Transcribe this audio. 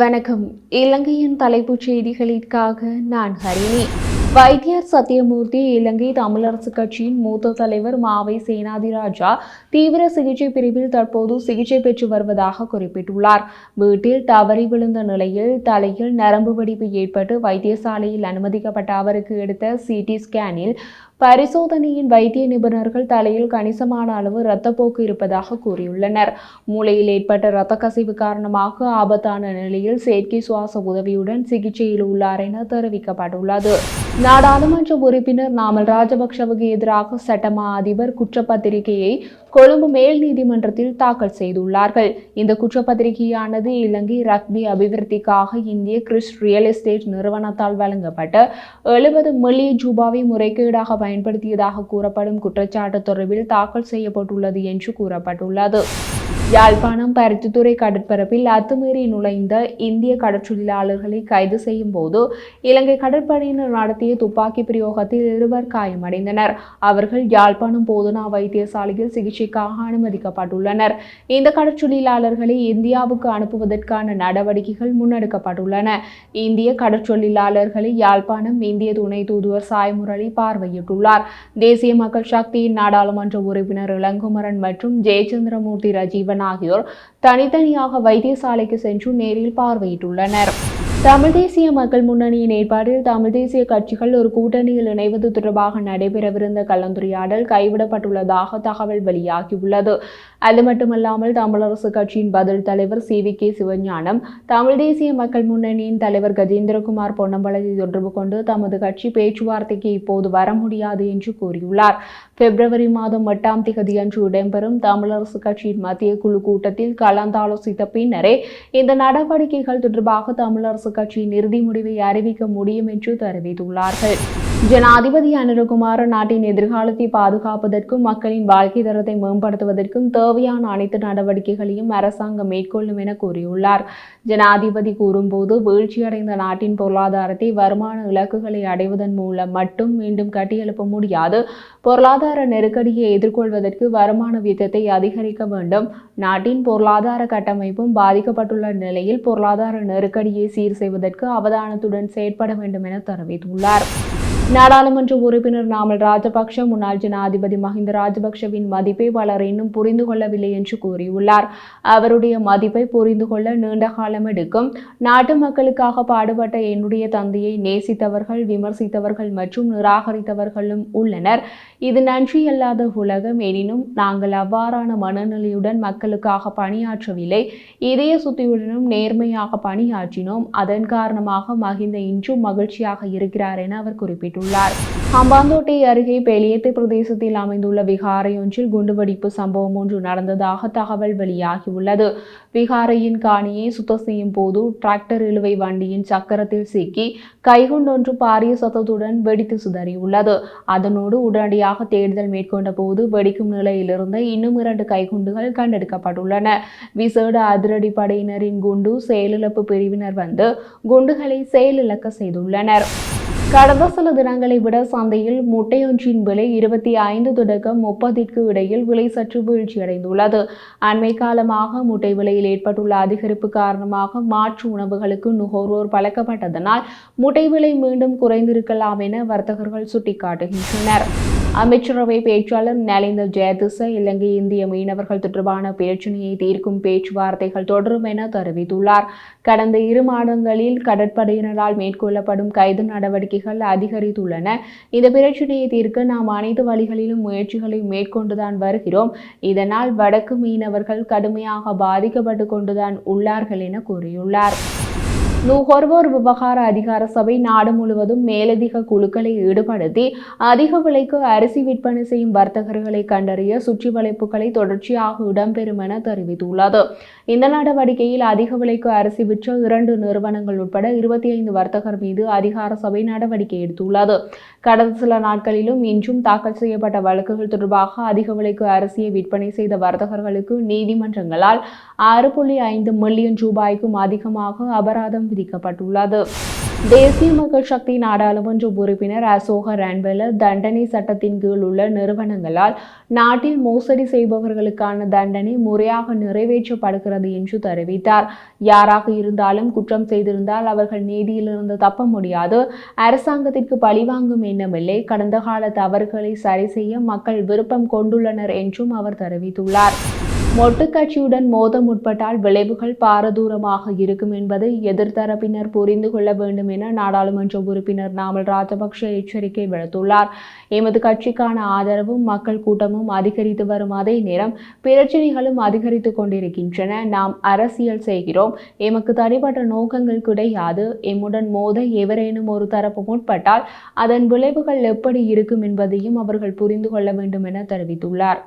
வணக்கம். இலங்கையின் தலைப்புச் செய்திகளிற்காக நான் ஹரிணி. வைத்தியர் சத்யமூர்த்தி இலங்கை தமிழரசு கட்சியின் மூத்த தலைவர் மாவை சேனாதிராஜா தீவிர சிகிச்சை பிரிவில் தற்போது சிகிச்சை பெற்று வருவதாக குறிப்பிட்டுள்ளார். வீட்டில் தவறி விழுந்த நிலையில் தலையில் நரம்பு வெடிப்பு ஏற்பட்டு வைத்தியசாலையில் அனுமதிக்கப்பட்ட அவருக்கு எடுத்த சிடி ஸ்கேனில் பரிசோதனையின் வைத்திய நிபுணர்கள் தலையில் கணிசமான அளவு இரத்தப்போக்கு இருப்பதாக கூறியுள்ளனர். மூளையில் ஏற்பட்ட இரத்த கசிவு காரணமாக ஆபத்தான நிலையில் செயற்கை சுவாச உதவியுடன் சிகிச்சையில் உள்ளார் என தெரிவிக்கப்பட்டுள்ளது. நாடாளுமன்ற உறுப்பினர் நாமல் ராஜபக்ஷவுக்கு எதிராக சட்டமா அதிபர் குற்றப்பத்திரிகையை கொழும்பு மேல் நீதிமன்றத்தில் தாக்கல் செய்துள்ளார்கள். இந்த குற்றப்பத்திரிகையானது இலங்கை ரக்பி அபிவிருத்திக்காக இந்திய கிறிஸ் ரியல் எஸ்டேட் நிறுவனத்தால் வழங்கப்பட்ட எழுபது மில்லியன் ரூபாவை முறைகேடாக பயன்படுத்தியதாக கூறப்படும் குற்றச்சாட்டு தொடர்பில் தாக்கல் செய்யப்பட்டுள்ளது என்று கூறப்பட்டுள்ளது. யாழ்ப்பாணம் பருத்தித்துறை கடற்பரப்பில் அத்துமீறி நுழைந்த இந்திய கடற்றொழிலாளர்களை கைது செய்யும் போது இலங்கை கடற்படையினர் நடத்திய துப்பாக்கி பிரயோகத்தில் இருவர் காயமடைந்தனர். அவர்கள் யாழ்ப்பாணம் போதனா வைத்தியசாலையில் சிகிச்சைக்காக அனுமதிக்கப்பட்டுள்ளனர். இந்த கடற்றொழிலாளர்களை இந்தியாவுக்கு அனுப்புவதற்கான நடவடிக்கைகள் முன்னெடுக்கப்பட்டுள்ளன. இந்திய கடற்றொழிலாளர்களை யாழ்ப்பாணம் இந்திய துணை தூதுவர் சாய்முரளி பார்வையிட்டுள்ளார். தேசிய மக்கள் சக்தியின் நாடாளுமன்ற உறுப்பினர் இளங்குமரன் மற்றும் ஜெயச்சந்திரமூர்த்தி ரஜி ரஜீவன் ஆகியோர் தனித்தனியாக வைத்தியசாலைக்கு சென்று நேரில் பார்வையிட்டுள்ளனர். தமிழ் தேசிய மக்கள் முன்னணியின் ஏற்பாட்டில் தமிழ் தேசிய கட்சிகள் ஒரு கூட்டணியில் இணைவது தொடர்பாக நடைபெறவிருந்த கலந்துரையாடல் கைவிடப்பட்டுள்ளதாக தகவல் வெளியாகியுள்ளது. அது மட்டுமல்லாமல் தமிழரசு கட்சியின் பதில் தலைவர் C V K Sivagnanam Tamil தேசிய மக்கள் முன்னணியின் தலைவர் கஜேந்திரகுமார் பொன்னம்பலத்தை தொடர்பு கொண்டு தமது கட்சி பேச்சுவார்த்தைக்கு இப்போது வர முடியாது என்று கூறியுள்ளார். பிப்ரவரி மாதம் எட்டாம் திகதி அன்று இடம்பெறும் தமிழரசு கட்சியின் மத்திய குழு கூட்டத்தில் கலந்தாலோசித்த பின்னரே இந்த நடவடிக்கைகள் தொடர்பாக தமிழரசு கட்சியின் இறுதி முடிவை அறிவிக்க முடியும் என்று தெரிவித்துள்ளார்கள். ஜனாதிபதி அனுரகுமார நாட்டின் எதிர்காலத்தை பாதுகாப்பதற்கும் மக்களின் வாழ்க்கை தரத்தை மேம்படுத்துவதற்கும் தேவையான அனைத்து நடவடிக்கைகளையும் அரசாங்கம் மேற்கொள்ளும் என கூறியுள்ளார். ஜனாதிபதி கூறும்போது வீழ்ச்சியடைந்த நாட்டின் பொருளாதாரத்தை வருமான இலக்குகளை அடைவதன் மூலம் மட்டும் மீண்டும் கட்டியெழுப்ப முடியாது. பொருளாதார நெருக்கடியை எதிர்கொள்வதற்கு வருமான வீதத்தை அதிகரிக்க வேண்டும். நாட்டின் பொருளாதார கட்டமைப்பும் பாதிக்கப்பட்டுள்ள நிலையில் பொருளாதார நெருக்கடியை சீர் செய்வதற்கு அவதானத்துடன் செயற்பட வேண்டும் என தெரிவித்துள்ளார். நாடாளுமன்ற உறுப்பினர் நாமல் ராஜபக்ஷ முன்னாள் ஜனாதிபதி மஹிந்த ராஜபக்ஷவின் மதிப்பை பலர் இன்னும் புரிந்து கொள்ளவில்லை என்று கூறியுள்ளார். அவருடைய மதிப்பை புரிந்து கொள்ள நீண்ட காலம் எடுக்கும். நாட்டு மக்களுக்காக பாடுபட்ட என்னுடைய தந்தையை நேசித்தவர்கள் விமர்சித்தவர்கள் மற்றும் நிராகரித்தவர்களும் உள்ளனர். இது நன்றியல்லாத உலகம். எனினும் நாங்கள் அவ்வாறான மனநிலையுடன் மக்களுக்காக பணியாற்றவில்லை. இதய சுத்தியுடனும் நேர்மையாக பணியாற்றினோம். அதன் காரணமாக மஹிந்த இன்றும் மகிழ்ச்சியாக இருக்கிறார் என அவர் குறிப்பிட்டார் குறிப்பிட்டுள்ளார் அம்பாந்தோட்டை அருகே பெலியத்தை பிரதேசத்தில் அமைந்துள்ள விகாரையொன்றில் குண்டுவெடிப்பு சம்பவம் ஒன்று நடந்ததாக தகவல் வெளியாகியுள்ளது. விகாரையின் காணியை சுத்தம் செய்யும் போது டிராக்டர் இழுவை வண்டியின் சக்கரத்தில் சிக்கி கைகுண்டொன்று பாரிய சத்தத்துடன் வெடித்து சிதறியுள்ளது. அதனோடு உடனடியாக தேடுதல் மேற்கொண்ட போது வெடிக்கும் நிலையிலிருந்து இன்னும் இரண்டு கைகுண்டுகள் கண்டெடுக்கப்பட்டுள்ளன. விசேட அதிரடி படையினரின் குண்டு செயலிழப்பு பிரிவினர் வந்து குண்டுகளை செயலிழக்க செய்துள்ளனர். கடந்த சில தினங்களை விட சந்தையில் முட்டையொன்றின் விலை இருபத்தி ஐந்து தொடக்கம் முப்பதிற்கு இடையில் விலை சற்று வீழ்ச்சியடைந்துள்ளது. அண்மை காலமாக முட்டை விலையில் ஏற்பட்டுள்ள அதிகரிப்பு காரணமாக மாற்று உணவுகளுக்கு நுகர்வோர் பழக்கப்பட்டதனால் முட்டை விலை மீண்டும் குறைந்திருக்கலாம் என வர்த்தகர்கள் சுட்டிக்காட்டுகின்றனர். அமைச்சரவை பேச்சாளர் நலிந்த ஜெயதிச இலங்கை இந்திய மீனவர்கள் தொடர்பான பிரச்சினையை தீர்க்கும் பேச்சுவார்த்தைகள் தொடரும் என தெரிவித்துள்ளார். கடந்த இரு மாதங்களில் கடற்படையினரால் மேற்கொள்ளப்படும் கைது நடவடிக்கைகள் அதிகரித்துள்ளன. இந்த பிரச்சினையை தீர்க்க நாம் அனைத்து வழிகளிலும் முயற்சிகளை மேற்கொண்டுதான் வருகிறோம். இதனால் வடக்கு மீனவர்கள் கடுமையாக பாதிக்கப்பட்டு கொண்டுதான் உள்ளார்கள் என கூறியுள்ளார். நுகர்வோர் விவகார அதிகார சபை நாடு முழுவதும் மேலதிக குழுக்களை ஈடுபடுத்தி அதிக விலைக்கு அரிசி விற்பனை செய்யும் வர்த்தகர்களை கண்டறிய சுற்றி வளைப்புகளை தொடர்ச்சியாக இடம்பெறும் என தெரிவித்துள்ளது. இந்த நடவடிக்கையில் அதிக விலைக்கு அரிசி விற்ற இரண்டு நிறுவனங்கள் உட்பட இருபத்தி ஐந்து வர்த்தகர் மீது அதிகார சபை நடவடிக்கை எடுத்துள்ளது. கடந்த சில நாட்களிலும் இன்றும் தாக்கல் செய்யப்பட்ட வழக்குகள் தொடர்பாக அதிக விலைக்கு அரிசியை விற்பனை செய்த வர்த்தகர்களுக்கு நீதிமன்றங்களால் ஆறு புள்ளி ஐந்து மில்லியன் ரூபாய்க்கும் அதிகமாக அபராதம் விதிக்கப்பட்டுள்ளது தேசிய மக்கள் சக்தி நாடாளுமன்ற உறுப்பினர் அசோக ரன்வெல தண்டனை சட்டத்தின் கீழ் உள்ள நிறுவனங்களால் நாட்டில் மோசடி செய்பவர்களுக்கான தண்டனை முறையாக நிறைவேற்றப்படுகிறது என்று தெரிவித்தார். யாராக இருந்தாலும் குற்றம் செய்திருந்தால் அவர்கள் நீதியிலிருந்து தப்ப முடியாது. அரசாங்கத்திற்கு பழிவாங்கும் எண்ணமில்லை. கடந்த கால தவறுகளை சரி செய்ய மக்கள் விருப்பம் கொண்டுள்ளனர் என்றும் அவர் தெரிவித்துள்ளார். மொட்டுக்கட்சியுடன் மோத முற்பட்டால் விளைவுகள் பாரதூரமாக இருக்கும் என்பதை எதிர்த்தரப்பினர் புரிந்து கொள்ள வேண்டும் என நாடாளுமன்ற உறுப்பினர் நாமல் ராஜபக்ஷ எச்சரிக்கை விடுத்துள்ளார். எமது கட்சிக்கான ஆதரவும் மக்கள் கூட்டமும் அதிகரித்து வரும் அதே நேரம் பிரச்சனைகளும் அதிகரித்து கொண்டிருக்கின்றன. நாம் அரசியல் செய்கிறோம். எமக்கு தனிப்பட்ட நோக்கங்கள் கிடையாது. எம்முடன் மோத எவரேனும் ஒரு தரப்பு முற்பட்டால் அதன் விளைவுகள் எப்படி இருக்கும் என்பதையும் அவர்கள் புரிந்து கொள்ள வேண்டும் என தெரிவித்துள்ளார்.